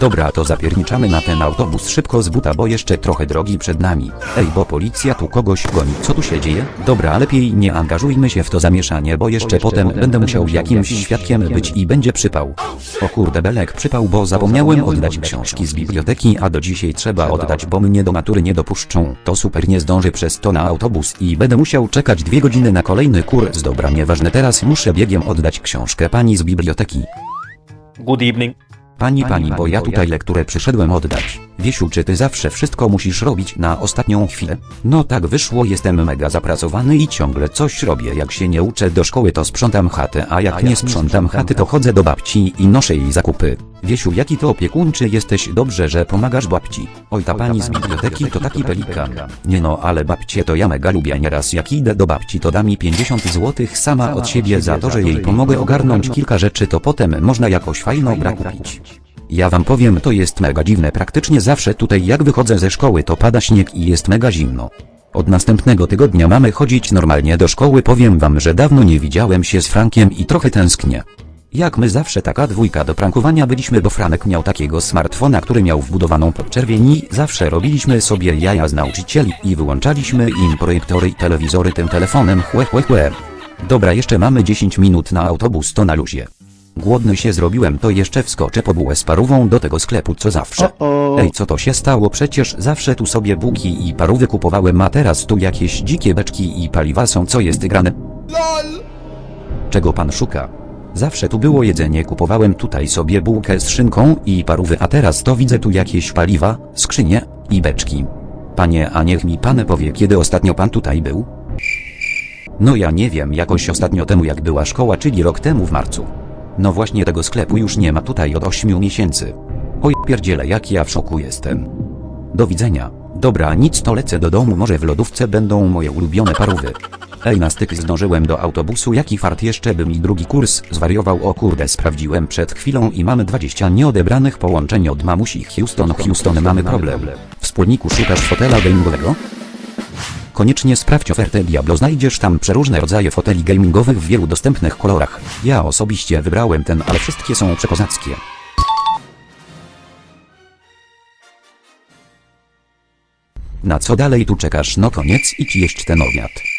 Dobra to zapierniczamy na ten autobus szybko z buta bo jeszcze trochę drogi przed nami. Ej bo policja tu kogoś goni co tu się dzieje? Dobra lepiej nie angażujmy się w to zamieszanie bo jeszcze potem będę musiał jakimś świadkiem być i będzie przypał. O kurde belek przypał bo zapomniałem oddać książki z biblioteki a do dzisiaj trzeba oddać bo mnie do matury nie dopuszczą. To super nie zdążę przez to na autobus i będę musiał czekać dwie godziny na kolejny kurs dobra nieważne teraz muszę biegiem oddać książkę pani z biblioteki. Good evening. Pani, pani, bo ja tutaj lekturę przyszedłem oddać. Wiesiu, czy ty zawsze wszystko musisz robić na ostatnią chwilę? No tak wyszło, jestem mega zapracowany i ciągle coś robię. Jak się nie uczę do szkoły, to sprzątam chatę, a jak nie sprzątam chaty, to chodzę do babci i noszę jej zakupy. Wiesiu, jaki to opiekuńczy jesteś, dobrze, że pomagasz babci. Oj, ta pani z biblioteki to taki pelikan. Nie no, ale babcie to ja mega lubię. Nieraz jak idę do babci, to da mi 50 złotych sama od siebie za to, że jej pomogę ogarnąć kilka rzeczy, to potem można jakoś fajną bra kupić. Ja wam powiem, to jest mega dziwne. Praktycznie zawsze tutaj jak wychodzę ze szkoły to pada śnieg i jest mega zimno. Od następnego tygodnia mamy chodzić normalnie do szkoły. Powiem wam, że dawno nie widziałem się z Frankiem i trochę tęsknię. Jak my zawsze taka dwójka do prankowania byliśmy, bo Franek miał takiego smartfona, który miał wbudowaną podczerwień i zawsze robiliśmy sobie jaja z nauczycieli i wyłączaliśmy im projektory i telewizory tym telefonem chłe chłe chłe. Dobra, jeszcze mamy 10 minut na autobus, to na luzie. Głodny się zrobiłem, to jeszcze wskoczę po bułę z parówą do tego sklepu co zawsze. Ej, co to się stało? Przecież zawsze tu sobie bułki i parówy kupowałem, a teraz tu jakieś dzikie beczki i paliwa są, co jest grane? Czego pan szuka? Zawsze tu było jedzenie, kupowałem tutaj sobie bułkę z szynką i parówy, a teraz to widzę tu jakieś paliwa, skrzynie i beczki. Panie, a niech mi pan powie, kiedy ostatnio pan tutaj był? No ja nie wiem, jakoś ostatnio temu jak była szkoła, czyli rok temu w marcu. No właśnie tego sklepu już nie ma tutaj od 8 miesięcy. Oj pierdziele jak ja w szoku jestem. Do widzenia. Dobra nic to lecę do domu może w lodówce będą moje ulubione parówy. Ej na styk zdążyłem do autobusu jaki fart jeszcze by mi drugi kurs zwariował o kurde sprawdziłem przed chwilą i mamy 20 nieodebranych połączeń od mamusi Houston Houston mamy problem. Wspólniku szukasz fotela gamingowego? Koniecznie sprawdź ofertę Diablo, znajdziesz tam przeróżne rodzaje foteli gamingowych w wielu dostępnych kolorach. Ja osobiście wybrałem ten, ale wszystkie są przekozackie. Na co dalej tu czekasz? No koniec, idź jeść ten obiad.